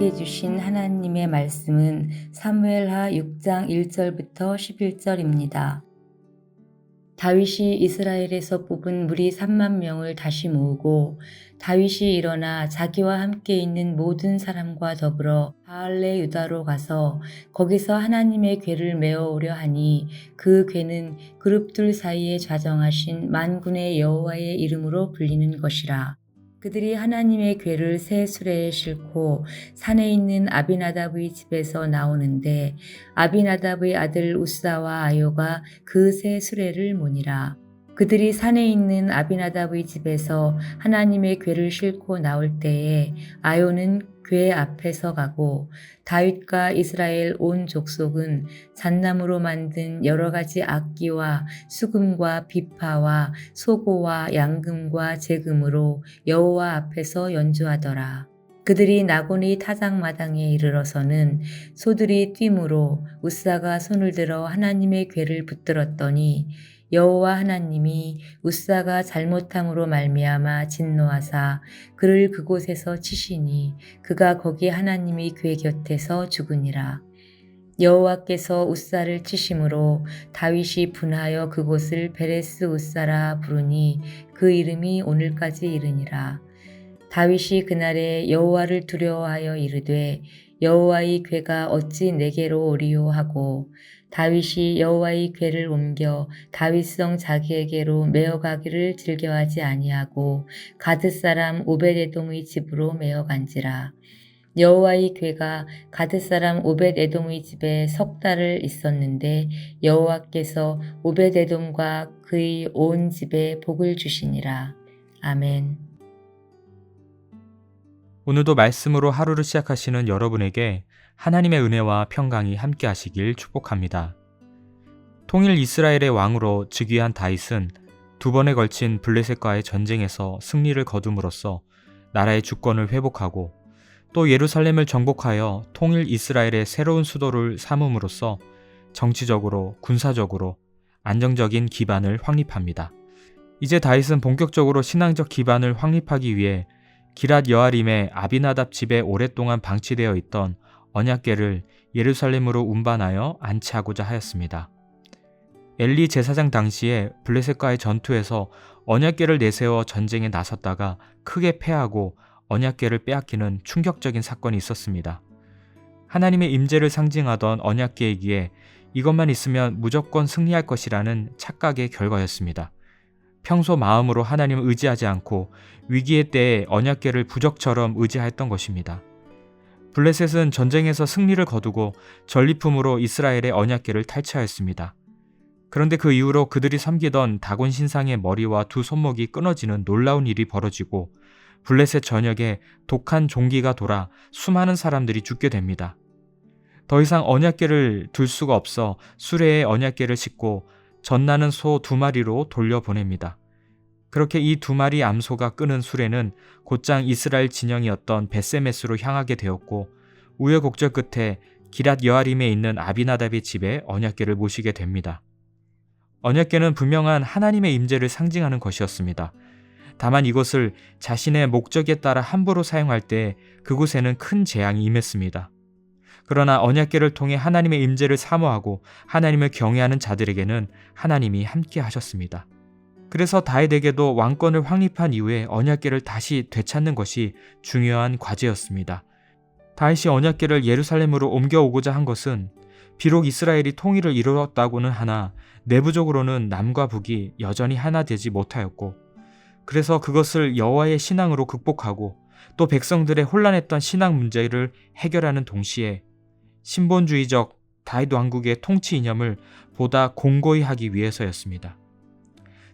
다윗에게 주신 하나님의 말씀은 사무엘하 6장 1절부터 11절입니다. 다윗이 이스라엘에서 뽑은 무리 3만 명을 다시 모으고 다윗이 일어나 자기와 함께 있는 모든 사람과 더불어 바알레 유다로 가서 거기서 하나님의 궤를 메어오려 하니 그 궤는 그룹들 사이에 좌정하신 만군의 여호와의 이름으로 불리는 것이라. 그들이 하나님의 궤를 새 수레에 싣고 산에 있는 아비나답의 집에서 나오는데 아비나답의 아들 우사와 아요가 그 새 수레를 모니라. 그들이 산에 있는 아비나답의 집에서 하나님의 궤를 싣고 나올 때에 아요는 궤 앞에 서 가고 다윗과 이스라엘 온 족속은 잣나무로 만든 여러 가지 악기와 수금과 비파와 소고와 양금과 제금으로 여호와 앞에서 연주하더라. 그들이 나곤의 타작마당에 이르러서는 소들이 뛰므로 우사가 손을 들어 하나님의 궤를 붙들었더니 여호와 하나님이 우사가 잘못함으로 말미암아 진노하사 그를 그곳에서 치시니 그가 거기 하나님의 궤 곁에서 죽으니라. 여호와께서 우사를 치심으로 다윗이 분하여 그곳을 베레스 우사라 부르니 그 이름이 오늘까지 이르니라. 다윗이 그날에 여호와를 두려워하여 이르되 여호와의 궤가 어찌 내게로 오리요 하고 다윗이 여호와의 궤를 옮겨 다윗성 자기에게로 메어가기를 즐겨하지 아니하고 가드 사람 오베데돔의 집으로 메어간지라. 여호와의 궤가 가드 사람 오벳에돔의 집에 석 달을 있었는데 여호와께서 오벳에돔과 그의 온 집에 복을 주시니라. 아멘. 오늘도 말씀으로 하루를 시작하시는 여러분에게 하나님의 은혜와 평강이 함께 하시길 축복합니다. 통일 이스라엘의 왕으로 즉위한 다윗은 두 번에 걸친 블레셋과의 전쟁에서 승리를 거둠으로써 나라의 주권을 회복하고 또 예루살렘을 정복하여 통일 이스라엘의 새로운 수도를 삼음으로써 정치적으로 군사적으로 안정적인 기반을 확립합니다. 이제 다윗은 본격적으로 신앙적 기반을 확립하기 위해 기랏 여아림의 아비나답 집에 오랫동안 방치되어 있던 언약궤를 예루살렘으로 운반하여 안치하고자 하였습니다. 엘리 제사장 당시에 블레셋과의 전투에서 언약궤를 내세워 전쟁에 나섰다가 크게 패하고 언약궤를 빼앗기는 충격적인 사건이 있었습니다. 하나님의 임재를 상징하던 언약궤이기에 이것만 있으면 무조건 승리할 것이라는 착각의 결과였습니다. 평소 마음으로 하나님을 의지하지 않고 위기의 때에 언약궤를 부적처럼 의지하였던 것입니다. 블레셋은 전쟁에서 승리를 거두고 전리품으로 이스라엘의 언약궤를 탈취하였습니다. 그런데 그 이후로 그들이 섬기던 다곤 신상의 머리와 두 손목이 끊어지는 놀라운 일이 벌어지고 블레셋 전역에 독한 종기가 돌아 수많은 사람들이 죽게 됩니다. 더 이상 언약궤를 둘 수가 없어 수레에 언약궤를 싣고 전나는 소 두 마리로 돌려보냅니다. 그렇게 이 두 마리 암소가 끄는 수레는 곧장 이스라엘 진영이었던 베세메스로 향하게 되었고 우여곡절 끝에 기랏 여아림에 있는 아비나답의 집에 언약궤를 모시게 됩니다. 언약궤는 분명한 하나님의 임재를 상징하는 것이었습니다. 다만 이것을 자신의 목적에 따라 함부로 사용할 때 그곳에는 큰 재앙이 임했습니다. 그러나 언약궤를 통해 하나님의 임재를 사모하고 하나님을 경외하는 자들에게는 하나님이 함께 하셨습니다. 그래서 다윗에게도 왕권을 확립한 이후에 언약궤를 다시 되찾는 것이 중요한 과제였습니다. 다윗이 언약궤를 예루살렘으로 옮겨오고자 한 것은 비록 이스라엘이 통일을 이루었다고는 하나 내부적으로는 남과 북이 여전히 하나 되지 못하였고 그래서 그것을 여호와의 신앙으로 극복하고 또 백성들의 혼란했던 신앙 문제를 해결하는 동시에 신본주의적 다윗 왕국의 통치 이념을 보다 공고히 하기 위해서였습니다.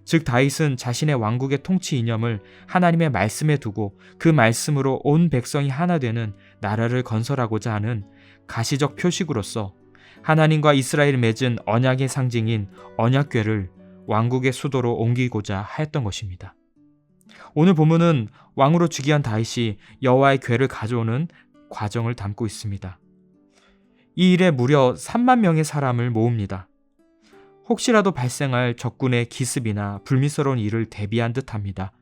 즉 다윗은 자신의 왕국의 통치 이념을 하나님의 말씀에 두고 그 말씀으로 온 백성이 하나 되는 나라를 건설하고자 하는 가시적 표식으로서 하나님과 이스라엘 맺은 언약의 상징인 언약궤를 왕국의 수도로 옮기고자 하였던 것입니다. 오늘 본문은 왕으로 즉위한 다윗이 여호와의 궤를 가져오는 과정을 담고 있습니다. 이 일에 무려 3만 명의 사람을 모읍니다. 혹시라도 발생할 적군의 기습이나 불미스러운 일을 대비한 듯합니다.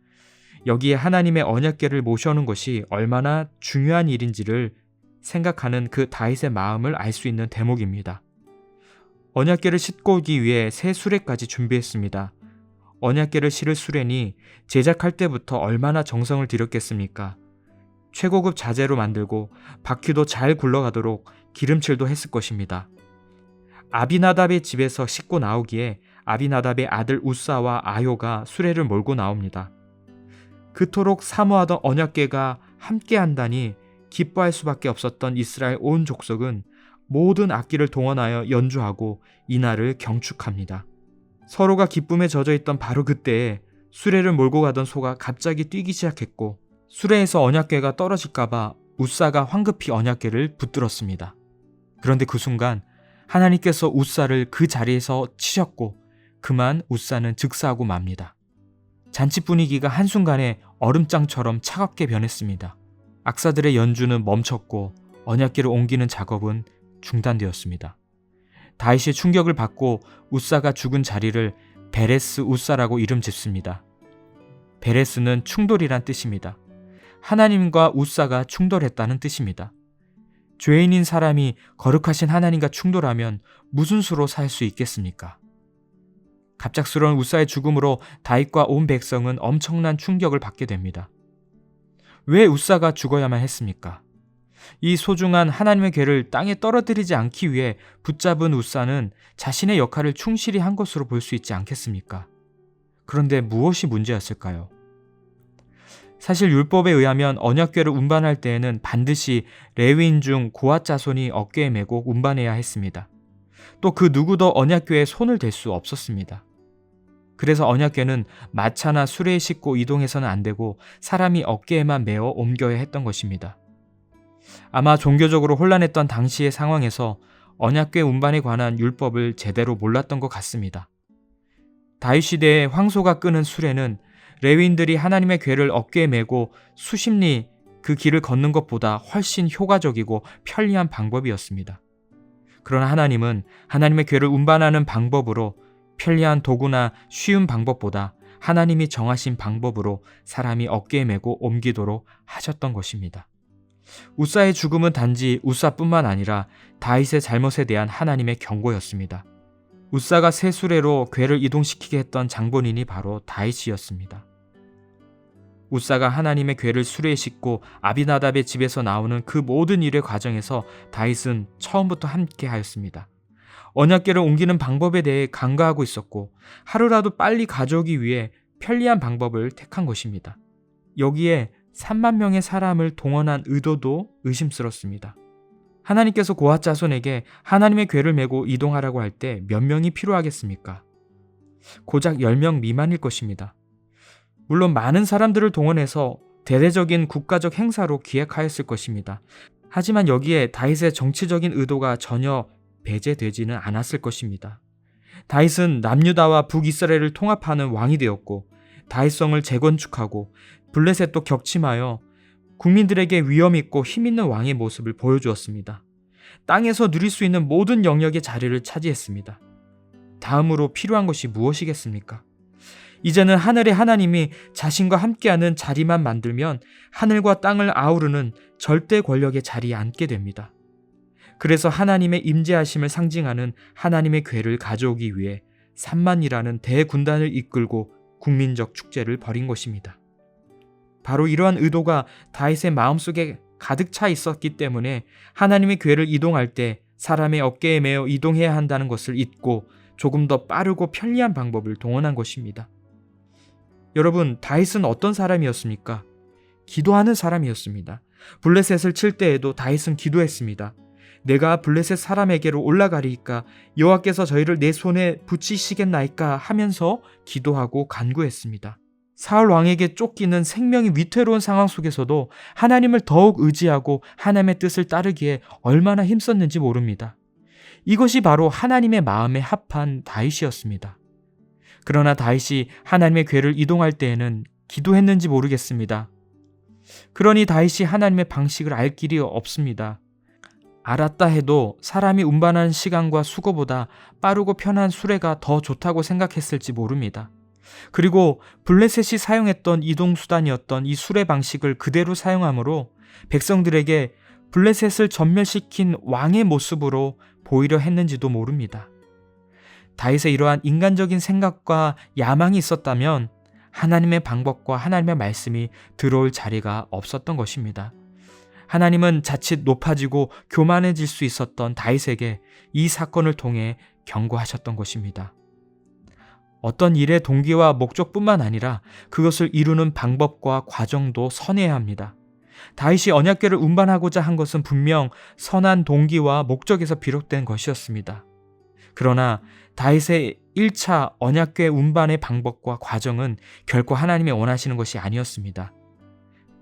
여기에 하나님의 언약궤를 모셔오는 것이 얼마나 중요한 일인지를 생각하는 그 다윗의 마음을 알 수 있는 대목입니다. 언약궤를 싣고 오기 위해 새 수레까지 준비했습니다. 언약궤를 실을 수레니 제작할 때부터 얼마나 정성을 들였겠습니까? 최고급 자재로 만들고 바퀴도 잘 굴러가도록 기름칠도 했을 것입니다. 아비나답의 집에서 싣고 나오기에 아비나답의 아들 우사와 아요가 수레를 몰고 나옵니다. 그토록 사모하던 언약궤가 함께한다니 기뻐할 수밖에 없었던 이스라엘 온 족속은 모든 악기를 동원하여 연주하고 이날을 경축합니다. 서로가 기쁨에 젖어 있던 바로 그때에 수레를 몰고 가던 소가 갑자기 뛰기 시작했고 수레에서 언약궤가 떨어질까봐 우사가 황급히 언약궤를 붙들었습니다. 그런데 그 순간 하나님께서 우사를 그 자리에서 치셨고 그만 우사는 즉사하고 맙니다. 잔치 분위기가 한순간에 얼음장처럼 차갑게 변했습니다. 악사들의 연주는 멈췄고 언약궤를 옮기는 작업은 중단되었습니다. 다윗의 충격을 받고 우사가 죽은 자리를 베레스 우사라고 이름 짓습니다. 베레스는 충돌이란 뜻입니다. 하나님과 우사가 충돌했다는 뜻입니다. 죄인인 사람이 거룩하신 하나님과 충돌하면 무슨 수로 살 수 있겠습니까? 갑작스러운 우사의 죽음으로 다윗과 온 백성은 엄청난 충격을 받게 됩니다. 왜 우사가 죽어야만 했습니까? 이 소중한 하나님의 괴를 땅에 떨어뜨리지 않기 위해 붙잡은 우사는 자신의 역할을 충실히 한 것으로 볼 수 있지 않겠습니까? 그런데 무엇이 문제였을까요? 사실 율법에 의하면 언약궤를 운반할 때에는 반드시 레위인 중 고앗 자손이 어깨에 메고 운반해야 했습니다. 또 그 누구도 언약궤에 손을 댈 수 없었습니다. 그래서 언약궤는 마차나 수레에 싣고 이동해서는 안 되고 사람이 어깨에만 메어 옮겨야 했던 것입니다. 아마 종교적으로 혼란했던 당시의 상황에서 언약궤 운반에 관한 율법을 제대로 몰랐던 것 같습니다. 다윗 시대의 황소가 끄는 수레는 레위인들이 하나님의 궤를 어깨에 메고 수십 리 그 길을 걷는 것보다 훨씬 효과적이고 편리한 방법이었습니다. 그러나 하나님은 하나님의 궤를 운반하는 방법으로 편리한 도구나 쉬운 방법보다 하나님이 정하신 방법으로 사람이 어깨에 메고 옮기도록 하셨던 것입니다. 우사의 죽음은 단지 우사뿐만 아니라 다윗의 잘못에 대한 하나님의 경고였습니다. 우사가 새 수레로 궤를 이동시키게 했던 장본인이 바로 다윗이었습니다. 우사가 하나님의 궤를 수레에 싣고 아비나답의 집에서 나오는 그 모든 일의 과정에서 다윗은 처음부터 함께 하였습니다. 언약궤를 옮기는 방법에 대해 간과하고 있었고 하루라도 빨리 가져오기 위해 편리한 방법을 택한 것입니다. 여기에 3만 명의 사람을 동원한 의도도 의심스럽습니다. 하나님께서 고핫 자손에게 하나님의 궤를 메고 이동하라고 할 때 몇 명이 필요하겠습니까? 고작 10명 미만일 것입니다. 물론 많은 사람들을 동원해서 대대적인 국가적 행사로 기획하였을 것입니다. 하지만 여기에 다윗의 정치적인 의도가 전혀 배제되지는 않았을 것입니다. 다윗은 남유다와 북이스라엘을 통합하는 왕이 되었고 다윗성을 재건축하고 블레셋 도 격침하여 국민들에게 위험 있고 힘 있는 왕의 모습을 보여주었습니다. 땅에서 누릴 수 있는 모든 영역의 자리를 차지했습니다. 다음으로 필요한 것이 무엇이겠습니까? 이제는 하늘의 하나님이 자신과 함께하는 자리만 만들면 하늘과 땅을 아우르는 절대 권력의 자리에 앉게 됩니다. 그래서 하나님의 임재하심을 상징하는 하나님의 궤를 가져오기 위해 3만이라는 대군단을 이끌고 국민적 축제를 벌인 것입니다. 바로 이러한 의도가 다윗의 마음속에 가득 차 있었기 때문에 하나님의 궤를 이동할 때 사람의 어깨에 매어 이동해야 한다는 것을 잊고 조금 더 빠르고 편리한 방법을 동원한 것입니다. 여러분, 다윗은 어떤 사람이었습니까? 기도하는 사람이었습니다. 블레셋을 칠 때에도 다윗은 기도했습니다. 내가 블레셋 사람에게로 올라가리이까 여호와께서 저희를 내 손에 붙이시겠나이까 하면서 기도하고 간구했습니다. 사울 왕에게 쫓기는 생명이 위태로운 상황 속에서도 하나님을 더욱 의지하고 하나님의 뜻을 따르기에 얼마나 힘썼는지 모릅니다. 이것이 바로 하나님의 마음에 합한 다윗이었습니다. 그러나 다윗이 하나님의 궤를 이동할 때에는 기도했는지 모르겠습니다. 그러니 다윗이 하나님의 방식을 알 길이 없습니다. 알았다 해도 사람이 운반하는 시간과 수고보다 빠르고 편한 수레가 더 좋다고 생각했을지 모릅니다. 그리고 블레셋이 사용했던 이동 수단이었던 이 수레 방식을 그대로 사용하므로 백성들에게 블레셋을 전멸시킨 왕의 모습으로 보이려 했는지도 모릅니다. 다윗의 이러한 인간적인 생각과 야망이 있었다면 하나님의 방법과 하나님의 말씀이 들어올 자리가 없었던 것입니다. 하나님은 자칫 높아지고 교만해질 수 있었던 다윗에게 이 사건을 통해 경고하셨던 것입니다. 어떤 일의 동기와 목적뿐만 아니라 그것을 이루는 방법과 과정도 선해야 합니다. 다윗이 언약궤를 운반하고자 한 것은 분명 선한 동기와 목적에서 비롯된 것이었습니다. 그러나 다윗의 1차 언약궤 운반의 방법과 과정은 결코 하나님이 원하시는 것이 아니었습니다.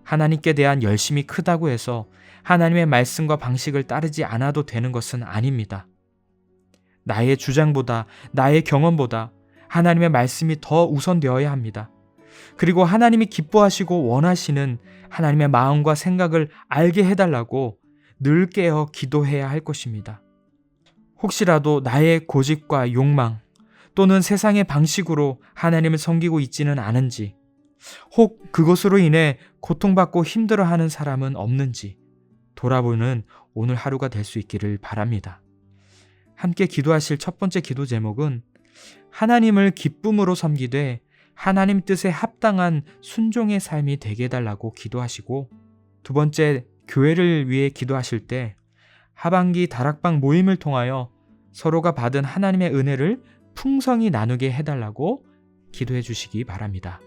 하나님께 대한 열심이 크다고 해서 하나님의 말씀과 방식을 따르지 않아도 되는 것은 아닙니다. 나의 주장보다 나의 경험보다 하나님의 말씀이 더 우선되어야 합니다. 그리고 하나님이 기뻐하시고 원하시는 하나님의 마음과 생각을 알게 해달라고 늘 깨어 기도해야 할 것입니다. 혹시라도 나의 고집과 욕망 또는 세상의 방식으로 하나님을 섬기고 있지는 않은지, 혹 그것으로 인해 고통받고 힘들어하는 사람은 없는지 돌아보는 오늘 하루가 될 수 있기를 바랍니다. 함께 기도하실 첫 번째 기도 제목은 하나님을 기쁨으로 섬기되 하나님 뜻에 합당한 순종의 삶이 되게 해달라고 기도하시고 두 번째 교회를 위해 기도하실 때 하반기 다락방 모임을 통하여 서로가 받은 하나님의 은혜를 풍성히 나누게 해달라고 기도해 주시기 바랍니다.